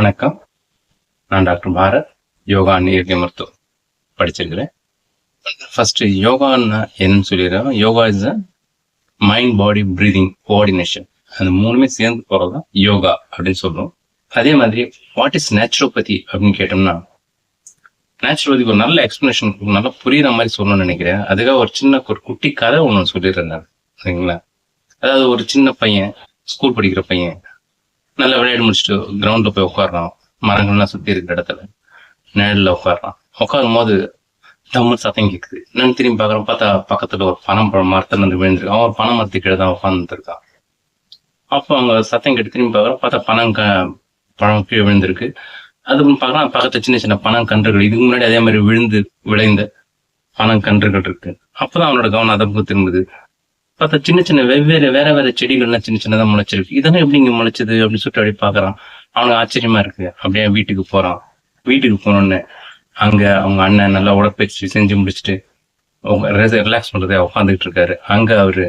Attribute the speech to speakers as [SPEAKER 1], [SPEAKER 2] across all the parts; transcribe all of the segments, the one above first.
[SPEAKER 1] வணக்கம். நான் டாக்டர் பாரத் யோகா இயற்கை மருத்துவம் படிச்சிருக்கிறேன். ஃபர்ஸ்ட் யோகான்னா என்னன்னு சொல்லிடுறேன். Yoga is a mind body breathing coordination அந்த மூணுமே சேர்ந்து போகிறது தான் யோகா அப்படின்னு சொல்கிறோம் அதே மாதிரி வாட் இஸ் நேச்சுரோபதி அப்படின்னு கேட்டோம்னா நேச்சுரோபதிக்கு ஒரு நல்ல எக்ஸ்பிளனேஷன் நல்லா புரியுற மாதிரி சொல்லணும்னு நினைக்கிறேன். அதுக்காக ஒரு சின்ன ஒரு குட்டி கதை ஒன்று சொல்லிடுறேன் நான் சரிங்களா? அதாவது ஒரு சின்ன பையன் ஸ்கூல் படிக்கிற பையன் நல்லா விளையாடி முடிச்சுட்டு கிரவுண்டில் போய் உட்காடுறான் மரங்கள்லாம் சுத்தி இருக்கிற இடத்துல. நிழல்ல உட்காடுறான் உட்காரும் போது டம்மல் சத்தம் கேக்குது. நான் திரும்பி பார்க்குறோம் பார்த்தா பக்கத்துல ஒரு பனம் பழம் மரத்தில் வந்து விழுந்திருக்கு. அவன் ஒரு பனை மரத்து கீழே தான் உட்காந்துருக்கான் அப்போ அவங்க சத்தம் கேட்டு திரும்பி பார்க்குறோம் பார்த்தா பணம் க பழம் கீழே விழுந்திருக்கு. அதுக்கு பார்க்கலாம் பக்கத்துல சின்ன சின்ன பணம் கன்றுகள். இதுக்கு முன்னாடி அதே மாதிரி விழுந்து விளைந்த பணம் கன்றுகள் இருக்கு. அப்பதான் அவனோட கவனம் அதை பக்கம் திரும்புது. பார்த்தா சின்ன சின்ன வெவ்வேறு வேற வேற செடிகள்லாம் சின்ன சின்னதா முளைச்சிருக்கு. இதெல்லாம் எப்படி இங்க முளைச்சது அப்படின்னு சொல்லிட்டு அப்படி பாக்குறான் அவனுக்கு ஆச்சரியமா இருக்கு. அப்படியே வீட்டுக்கு போறான். வீட்டுக்கு போனோடனே அங்க அவங்க அண்ணன் நல்லா உடற்பயிற்சி செஞ்சு முடிச்சுட்டு ரிலாக்ஸ் பண்றதை உட்காந்துட்டு இருக்காரு. அங்க அவரு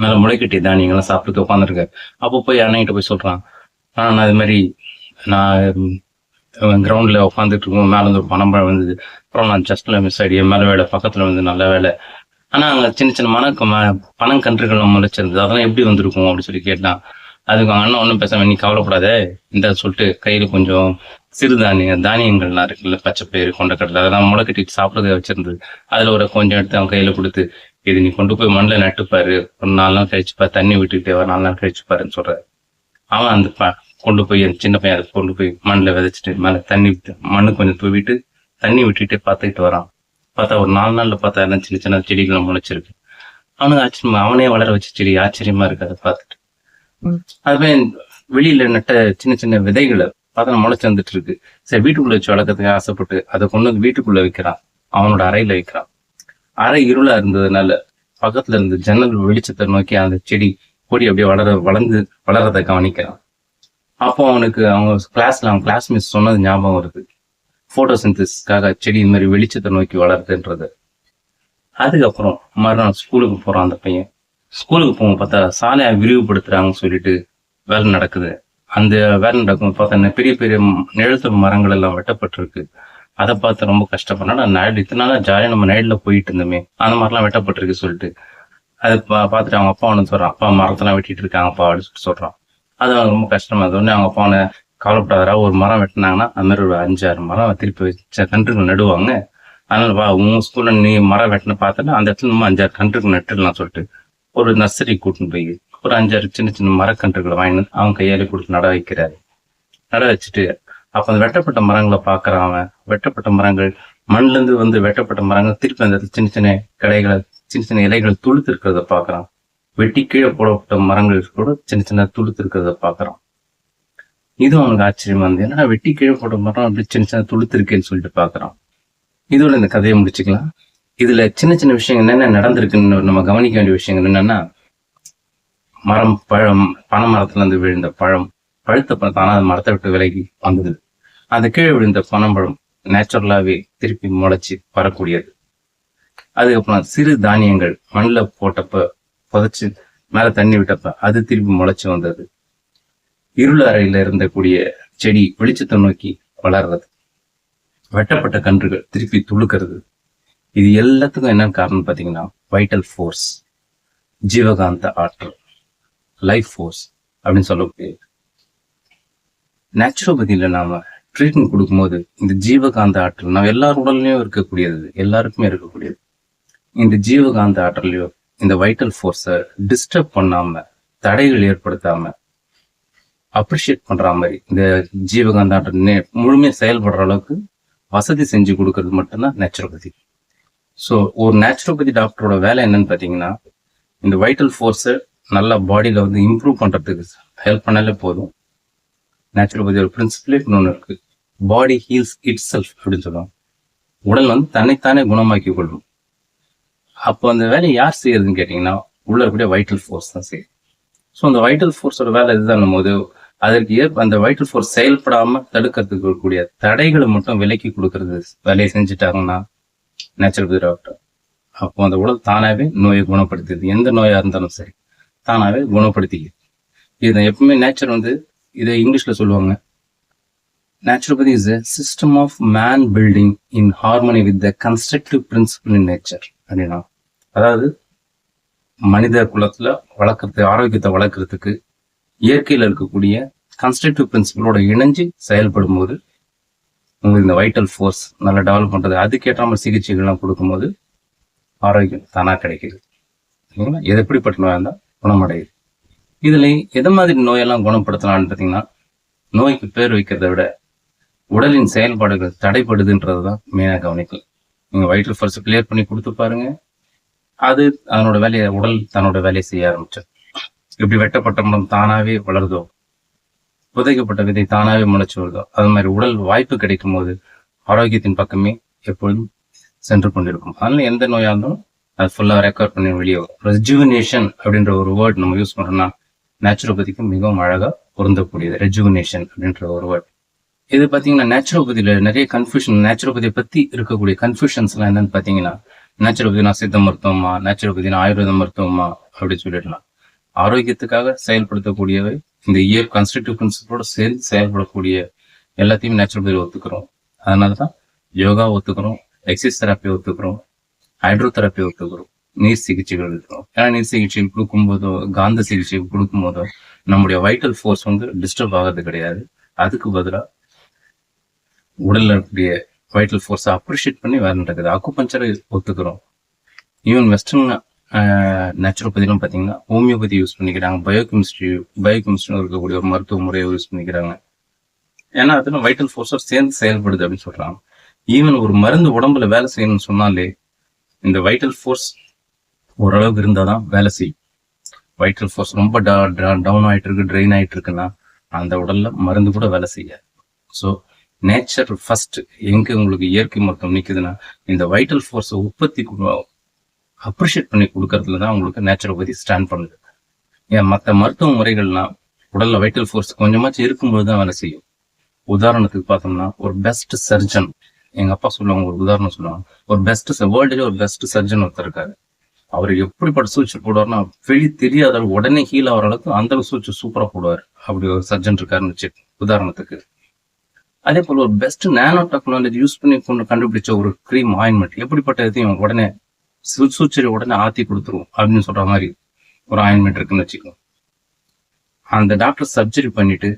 [SPEAKER 1] நல்லா முளைக்கட்டி தானியங்கள்லாம் சாப்பிட்டு உட்காந்துருக்காரு அப்போ போய் அண்ணன்கிட்ட போய் சொல்றான். ஆனா நான் அது மாதிரி நான் கிரவுண்ட்ல உட்காந்துட்டு இருக்கும். மேல வந்து ஒரு பனம்பழம் வந்தது அப்புறம் நான் ஜஸ்ட்ல மிஸ் ஆகிடுவேன் மேல வேலை பக்கத்துல வந்து நல்ல வேலை. ஆனா அங்க சின்ன சின்ன மன பணம் பனங்கன்றுகள் முளைச்சிருந்தது அதெல்லாம் எப்படி வந்திருக்கும் அப்படின்னு சொல்லி கேட்டான் அதுக்கு அவங்க அண்ணன் ஒன்றும் பேசாம நீ கவலைப்படாத. இந்த சொல்லிட்டு கையில கொஞ்சம் சிறுதானிய தானியங்கள்லாம் இருக்குல்ல பச்சைப்பயிறு கொண்டக்கடலை அதெல்லாம் முளை கட்டிட்டு சாப்பிட்றத வச்சிருந்தது அதுல ஒரு கொஞ்சம் எடுத்து அவன் கையில கொடுத்து இது நீ கொண்டு போய் மண்ணில் நட்டுப்பாரு. ஒரு நாலு நாள் கழிச்சுப்பா தண்ணி விட்டுக்கிட்டே ஒரு நாலு நாள் கழிச்சுப்பாருன்னு சொல்றாரு. அவன் அந்த ப கொண்டு போய் அந்த சின்ன பையன் அதை கொண்டு போய் மண்ணில் விதைச்சிட்டு மேலே தண்ணி விட்டு மண்ணு கொஞ்சம் தூவிட்டு தண்ணி விட்டுட்டு பார்த்துக்கிட்டு வரான். பார்த்தா ஒரு நாலு நாள்ல பார்த்தா எல்லாம் சின்ன சின்ன செடிகள் முளைச்சிருக்கு. அவனுக்கு ஆச்சரியமா அவனே வளர வச்ச செடி ஆச்சரியமா இருக்கு அதை பார்த்துட்டு. அதுவே வெளியில நட்ட சின்ன சின்ன விதைகளை பார்த்தா முளைச்சு வந்துட்டு இருக்கு. சரி வீட்டுக்குள்ள வச்சு வளர்க்கறதுக்கு ஆசைப்பட்டு அதை கொண்டு வந்து வீட்டுக்குள்ள வைக்கிறான். அவனோட அறையில வைக்கிறான். அறை இருளா இருந்ததுனால பக்கத்துல இருந்து ஜன்னல் வெளிச்சத்தை நோக்கி அந்த செடி கொடி அப்படியே வளர வளர்ந்து வளர்றதை கவனிக்கிறான். அப்போ அவனுக்கு அவங்க கிளாஸ்ல அவன் கிளாஸ் மிஸ் சொன்னது ஞாபகம் வருது. போட்டோசிந்தசிஸ்க்காக செடி இந்த மாதிரி வெளிச்சத்தை நோக்கி வளருதுன்றது. அதுக்கப்புறம் மறுநாள் ஸ்கூலுக்கு போறான் அந்த பையன். ஸ்கூலுக்கு போகும் பார்த்தா சாலையை விரிவுபடுத்துறாங்கன்னு சொல்லிட்டு வேலை நடக்குது. அந்த வேலை நடக்கும் பார்த்தா பெரிய பெரிய நிழத்து மரங்கள் எல்லாம் வெட்டப்பட்டிருக்கு. அதை பார்த்து ரொம்ப கஷ்டப்படுறேன் நான் நைட் இத்தனை நாளாக ஜாலியாக நம்ம நைட்டில் போயிட்டு இருந்தோமே. அந்த மாதிரிலாம் வெட்டப்பட்டிருக்கு சொல்லிட்டு. அதை பா பார்த்துட்டு அவங்க அப்பா ஒன்று சொல்றான். அப்பா மரத்தெல்லாம் வெட்டிட்டு இருக்காங்கப்பா அப்படின்னு சொல்லிட்டு சொல்றான். அது ரொம்ப கஷ்டமா இருந்த உடனே அவங்க அப்பாவை கவலைப்படாதரா ஒரு மரம் வெட்டினாங்கன்னா அது மாதிரி ஒரு அஞ்சாறு மரம் திருப்பி வச்ச கன்றுகள் நடுவாங்க. அதனால வா உன் ஸ்கூல்ல நீ மரம் வெட்டின பார்த்தனா அந்த இடத்துல நம்ம அஞ்சாறு கன்றுகள் நட்டுடலாம் சொல்லிட்டு ஒரு நர்சரி கூட்டின்னு போய் ஒரு அஞ்சாறு சின்ன சின்ன மரக்கன்றுகளை வாங்கி அவன் கையால கொடுத்து நட வைக்கிறாரு. நட வச்சுட்டு அப்ப அந்த வெட்டப்பட்ட மரங்களை பாக்குறான் அவன். வெட்டப்பட்ட மரங்கள் மண்ல இருந்து வந்து வெட்டப்பட்ட மரங்கள் திருப்பி அந்த இடத்துல சின்ன சின்ன கடைகளை சின்ன சின்ன இலைகள் துளுத்து இருக்கிறத பாக்குறான் வெட்டி கீழே போடப்பட்ட மரங்கள் கூட சின்ன சின்ன துளுத்து இருக்கிறத பாக்குறான் இதுவும் அவனுக்கு ஆச்சரியமா இருந்தது. ஏன்னா வெட்டி கீழே போட்ட மரம் அப்படி சின்ன சின்ன துளுத்திருக்கேன்னு சொல்லிட்டு பாக்குறான் இதோட இந்த கதையை முடிச்சுக்கலாம். இதுல சின்ன சின்ன விஷயங்கள் என்னென்ன நடந்திருக்குன்னு நம்ம கவனிக்க வேண்டிய விஷயங்கள் என்னன்னா மரம் பழம் பனை மரத்துல இருந்து விழுந்த பழம் பழுத்த பழம் தானா மரத்தை விட்டு விலகி வந்தது. அந்த கீழே விழுந்த பனம்பழம் நேச்சுரலாவே திருப்பி முளைச்சு வரக்கூடியது. அதுக்கப்புறம் சிறு தானியங்கள் மண்ணில் போட்டப்ப புதைச்சி மேல தண்ணி விட்டப்ப அது திருப்பி முளைச்சு வந்தது. இருள் அறையில இருந்தக்கூடிய செடி வெளிச்சத்தை நோக்கி வளர்றது. வெட்டப்பட்ட கன்றுகள் திருப்பி துளுக்கிறது. இது எல்லாத்துக்கும் என்ன காரணம் பாத்தீங்கன்னா வைட்டல் ஃபோர்ஸ் ஜீவகாந்த ஆற்றல் லைஃப் ஃபோர்ஸ் அப்படின்னு சொல்லக்கூடியது நேச்சுரோபதியில் நாம ட்ரீட்மெண்ட் கொடுக்கும்போது இந்த ஜீவகாந்த ஆற்றல் நம்ம எல்லார் உடல்லையும் இருக்கக்கூடியது எல்லாருக்குமே இருக்கக்கூடியது. இந்த ஜீவகாந்த ஆற்றலையோ இந்த வைட்டல் ஃபோர்ஸை டிஸ்டர்ப் பண்ணாம தடைகள் ஏற்படுத்தாம அப்ரிஷியேட் பண்ற மாதிரி. இந்த ஜீவகாந்த முழுமையாக நே- செயல்படுற அளவுக்கு வசதி செஞ்சு கொடுக்கறது மட்டும்தான் நேச்சுரோபதி ஸோ ஒரு நேச்சுரோபதி டாக்டரோட வேலை என்னன்னு பார்த்தீங்கன்னா இந்த வைட்டல் ஃபோர்ஸை நல்லா பாடியில் வந்து இம்ப்ரூவ் பண்ணுறதுக்கு ஹெல்ப் பண்ணாலே போதும். நேச்சுரோபதி ஒரு பிரின்சிபலே ஒன்று இருக்குது பாடி ஹீல்ஸ் இட் செல்ஃப் அப்படின்னு சொல்லுவாங்க. உடல் வந்து தன்னைத்தானே குணமாக்கி கொள்ளும். அப்போ அந்த வேலையை யார் செய்யறதுன்னு கேட்டிங்கன்னா உள்ள இருக்கக்கூடிய வைட்டல் ஃபோர்ஸ் தான் செய்யும். ஸோ அந்த வைட்டல் ஃபோர்ஸோட வேலை இதுதான் போது அதற்கு ஏற்ப அந்த வைட்டல் ஃபோர்ஸ் செயல்படாம தடுக்கிறதுக்கு கூடிய தடைகளை மட்டும் விலக்கி கொடுக்கறது வேலையை செஞ்சுட்டாங்கன்னா நேச்சுரல் டாக்டர் அப்போ அந்த உடல் தானாவே நோயை குணப்படுத்துது. எந்த நோயா இருந்தாலும் சரி தானாவே குணப்படுத்திக்குது. இது எப்பவுமே நேச்சர் வந்து இதை இங்கிலீஷ்ல சொல்லுவாங்க. Naturopathy is a system of man building in harmony with the constructive principle in nature அப்படின்னா அதாவது மனித குலத்துல வளர்க்கறது ஆரோக்கியத்தை வளர்க்கறதுக்கு இயற்கையில இருக்கக்கூடிய கன்ஸ்ட்ரக்டிவ் பிரின்சிபலோட இணைஞ்சு செயல்படும் போது உங்களுக்கு இந்த வைட்டல் ஃபோர்ஸ் நல்லா டெவலப் பண்றது அதுக்கேற்ற மாதிரி சிகிச்சைகள்லாம் கொடுக்கும்போது ஆரோக்கியம் தானா கிடைக்குது. சரிங்களா? எது எப்படிப்பட்ட நோயாக இருந்தால் குணமடையுது. இதுல எது மாதிரி நோயெல்லாம் குணப்படுத்தலாம்னு பார்த்தீங்கன்னா நோய்க்கு பேர் வைக்கிறத விட உடலின் செயல்பாடுகள் தடைப்படுதுன்றது தான் மெயினாக கவனிக்கணும். நீங்கள் வயிற்று ஃபர்ஸ்ட் கிளியர் பண்ணி கொடுத்து பாருங்க. அது அதனோட வேலையை உடல் தன்னோட வேலையை செய்ய ஆரம்பிச்சது. இப்படி வெட்டப்பட்ட மனம் தானாவே வளருதோ? புதைக்கப்பட்ட விதை தானாவே முளைச்சு வருதோ? அது மாதிரி உடல் வாய்ப்பு கிடைக்கும் போது ஆரோக்கியத்தின் பக்கமே எப்பொழுதும் சென்று கொண்டிருக்கும். அதனால எந்த நோயா இருந்தாலும் அது ஃபுல்லாக ரெக்கவர் பண்ணி வெளியே வரும். ரெஜுவினேஷன் அப்படின்ற ஒரு வேர்ட் நம்ம யூஸ் பண்றோம்னா நேச்சுரோபதிக்கு மிகவும் அழகா பொருந்தக்கூடியது. ரெஜுவினேஷன் அப்படின்ற ஒரு வேர்ட் இது பார்த்தீங்கன்னா நேச்சுரோபதியில நிறைய கன்ஃபியூஷன் நேச்சுரோபதியை பத்தி இருக்கக்கூடிய கன்ஃபியூஷன்ஸ்லாம் என்னன்னு பார்த்தீங்கன்னா நேச்சுரோபதினா சித்த மருத்துவமா நேச்சுரோபதினா ஆயுர்வேத மருத்துவமா அப்படி சொல்லிடலாம். ஆரோக்கியத்துக்காக செயல்படுத்தக்கூடியவை இந்த இயர் கன்ஸ்ட்ரக்டிவ் பிரின்சிபலோட சேர்ந்து செயல்படக்கூடிய எல்லாத்தையும் நேச்சுரோபதியில் ஒத்துக்கிறோம். அதனால தான் யோகா ஒத்துக்கிறோம் எக்ஸசைஸ் தெரப்பி ஒத்துக்கிறோம் ஹைட்ரோதெரப்பி ஒத்துக்கிறோம் நீர் சிகிச்சைகள் இருக்கிறோம் ஏன்னா நீர் சிகிச்சை கொடுக்கும்போதோ காந்த சிகிச்சை கொடுக்கும்போதோ நம்முடைய வைட்டல் ஃபோர்ஸ் வந்து டிஸ்டர்ப் ஆகிறது கிடையாது. அதுக்கு பதிலாக உடல்ல இருக்கக்கூடிய வைட்டல் ஃபோர்ஸை அப்ரிஷியேட் பண்ணி வேலை நடக்குது அக்குபஞ்சரை ஒத்துக்கிறோம் ஈவன் வெஸ்டர்ன் நேச்சுரோபதிலும் பார்த்தீங்கன்னா ஹோமியோபதி யூஸ் பண்ணிக்கிறாங்க. பயோகெமிஸ்ட்ரி பயோகெமிஸ்ட்ரின்னு இருக்கக்கூடிய ஒரு மருத்துவ முறையை யூஸ் பண்ணிக்கிறாங்க. ஏன்னா அதில் வைட்டல் ஃபோர்ஸாக சேர்ந்து செயல்படுது அப்படின்னு சொல்றாங்க. ஈவன் ஒரு மருந்து உடம்புல வேலை செய்யணும்னு சொன்னாலே இந்த வைட்டல் ஃபோர்ஸ் ஓரளவுக்கு இருந்தால் தான் வேலை செய்யும். வைட்டல் ஃபோர்ஸ் ரொம்ப டவுன் ஆகிட்டு இருக்கு ட்ரெயின் ஆகிட்டு இருக்குன்னா அந்த உடல்ல மருந்து கூட வேலை செய்யாது. ஸோ நேச்சர் ஃபர்ஸ்ட் எங்க உங்களுக்கு இயற்கை மருத்துவம் நிற்குதுன்னா இந்த வைட்டல் ஃபோர்ஸை உற்பத்தி அப்ரிஷியேட் பண்ணி கொடுக்கறதுல தான் உங்களுக்கு நேச்சுரோபதி ஸ்டாண்ட் பண்ணுது. ஏன் மற்ற மருத்துவ முறைகள்லாம் உடல்ல வைட்டல் ஃபோர்ஸ் கொஞ்சமாச்சும் இருக்கும்போது தான் வேலை செய்யும். உதாரணத்துக்கு பார்த்தோம்னா ஒரு பெஸ்ட் சர்ஜன் எங்க அப்பா சொல்லுவாங்க ஒரு உதாரணம் சொல்லுவாங்க. ஒரு பெஸ்ட் வேர்ல்டுலேயே ஒரு பெஸ்ட் சர்ஜன் ஒருத்தர் இருக்காரு. அவர் எப்படிப்பட்ட சூழ்ச்சி போடுவார்னா வெளி தெரியாத உடனே ஹீல் ஆகிற அளவுக்கு அந்த அளவுக்கு சூழ்ச்சி சூப்பராக போடுவார். அப்படி ஒரு சர்ஜன் இருக்காருன்னு வச்சு உதாரணத்துக்கு. அதே போல் ஒரு பெஸ்ட் நேனோ டெக்னாலஜி யூஸ் பண்ணி கொண்டு கண்டுபிடிச்ச ஒரு க்ரீம் ஆயின்மெண்ட் எப்படிப்பட்ட இதையும் உடனே சுச்சரி உடனே ஆத்தி கொடுத்துருவோம் அப்படின்னு சொல்ற மாதிரி ஒரு ஆயின்மெண்ட் இருக்குன்னு வச்சுக்கோங்க. அந்த டாக்டர் சர்ஜரி பண்ணிட்டு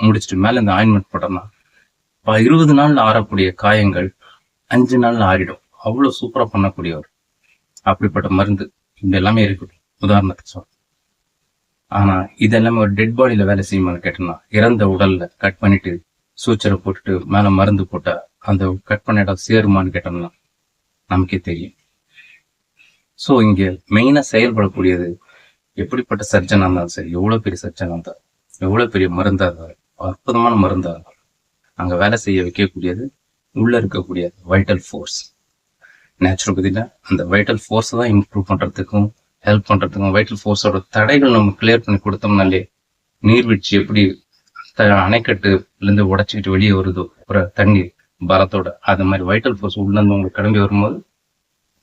[SPEAKER 1] முடிச்சுட்டு மேலே இந்த ஆயின்மெண்ட் போட்டோம்னா இருபது நாள்ல ஆறக்கூடிய காயங்கள் அஞ்சு நாள்ல ஆறிடும். அவ்வளோ சூப்பராக பண்ணக்கூடியவர். அப்படிப்பட்ட மருந்து இது எல்லாமே இருக்கட்டும் உதாரணத்துக்கு சொல்ல ஆனால் இதெல்லாமே ஒரு டெட் பாடியில் வேலை செய்யுமான்னு கேட்டோம்னா இறந்த உடல்ல கட் பண்ணிட்டு சூச்சரை போட்டுட்டு மேல மருந்து போட்டா அந்த கட் பண்ண இடம் சேருமான்னு கேட்டோம்னா நமக்கே தெரியும். ஸோ இங்க மெயினா செயல்படக்கூடியது எப்படிப்பட்ட சர்ஜனா இருந்தாலும் சரி எவ்வளவு பெரிய சர்ஜனா இருந்தாலும் எவ்வளவு பெரிய மருந்தா இருந்தாலும் அற்புதமான மருந்தா இருந்தாலும் அங்க வேலை செய்ய வைக்கக்கூடியது உள்ள இருக்கக்கூடிய வைட்டல் ஃபோர்ஸ் நேச்சுரோபதியில் அந்த வைட்டல் ஃபோர்ஸை தான் இம்ப்ரூவ் பண்றதுக்கும் ஹெல்ப் பண்றதுக்கும் வைட்டல் ஃபோர்ஸோட தடைகள் நம்ம கிளியர் பண்ணி கொடுத்தோம்னாலே நீர்வீழ்ச்சி எப்படி அணைக்கட்டுல இருந்து உடச்சிக்கிட்டு வெளியே வருதோ. ஒரு தண்ணீர் பலத்தோட. அது மாதிரி வைட்டல் ஃபோர்ஸ் உள்ள இருந்து உங்களுக்கு கிளம்பி வரும்போது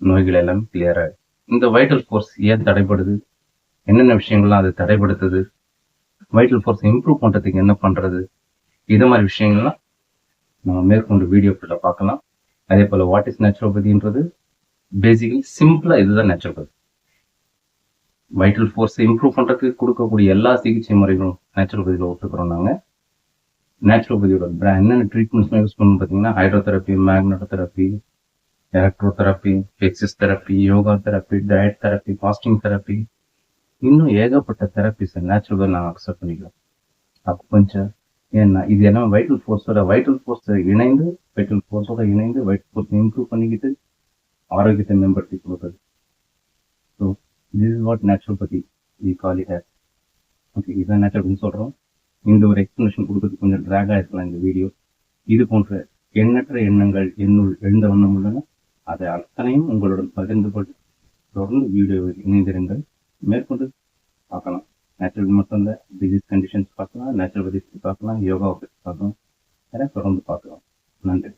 [SPEAKER 1] நோய்கள் எல்லாமே கிளியர் ஆகும் இந்த வைட்டல் ஃபோர்ஸ் ஏன் தடைப்படுது என்னென்ன விஷயங்கள்லாம் அது தடைப்படுத்துது வைட்டல் ஃபோர்ஸ் இம்ப்ரூவ் பண்றதுக்கு என்ன பண்றது? இது மாதிரி விஷயங்கள்லாம் நம்ம மேற்கொண்டு வீடியோக்குள்ள பார்க்கலாம். அதே போல வாட் இஸ் நேச்சுரோபதின்றது பேசிக்கலி சிம்பிளா இதுதான் நேச்சுரோபதி வைட்டல் ஃபோர்ஸை இம்ப்ரூவ் பண்றதுக்கு கொடுக்கக்கூடிய எல்லா சிகிச்சை முறைகளும் நேச்சுரோபதியில் ஒத்துக்கிறோம் நாங்கள் நேச்சுரோபதியோட என்னென்ன ட்ரீட்மெண்ட்ஸ்லாம் யூஸ் பண்ணணும் பார்த்தீங்கன்னா hydrotherapy magnotherapy electrotherapy exercise therapy yoga therapy diet therapy fasting therapy இன்னும் ஏகப்பட்ட தெரப்பிஸ் நேச்சுரல் நாங்கள் அக்செப்ட் பண்ணிக்கிறோம். அப்போ கொஞ்சம் ஏன்னா இது எல்லாம் வைட்டல் ஃபோர்ஸோட வைட்டல் ஃபோர்ஸ் இணைந்து வைட்டல் ஃபோர்ஸோட இணைந்து வைட்டல் ஃபோர்ஸ் இம்ப்ரூவ் பண்ணிக்கிட்டு ஆரோக்கியத்தை மேம்படுத்தி கொடுக்குறது so this is what naturopathy we call it okay இதுதான் நேச்சுரல்னு சொல்கிறோம் இந்த ஒரு எக்ஸ்பிளேஷன் கொடுக்கறது கொஞ்சம் ட்ராக் ஆயிருக்கலாம் இந்த வீடியோ இது போன்ற எண்ணற்ற எண்ணங்கள் என்னுள் எழுந்த வண்ணம் உள்ளன. அதை அத்தனையும் உங்களுடன் பகிர்ந்து கொண்டு தொடர்ந்து வீடியோவில் இணைந்திருங்கள். மேற்கொண்டு பார்க்கலாம். நேச்சுரல் மட்டும் இல்லை டிசீஸ் கண்டிஷன்ஸ் பார்க்கலாம் நேச்சுரல் பற்றி பார்க்கலாம் யோகா பற்றி பார்க்கலாம். தொடர்ந்து பார்க்கலாம். நன்றி.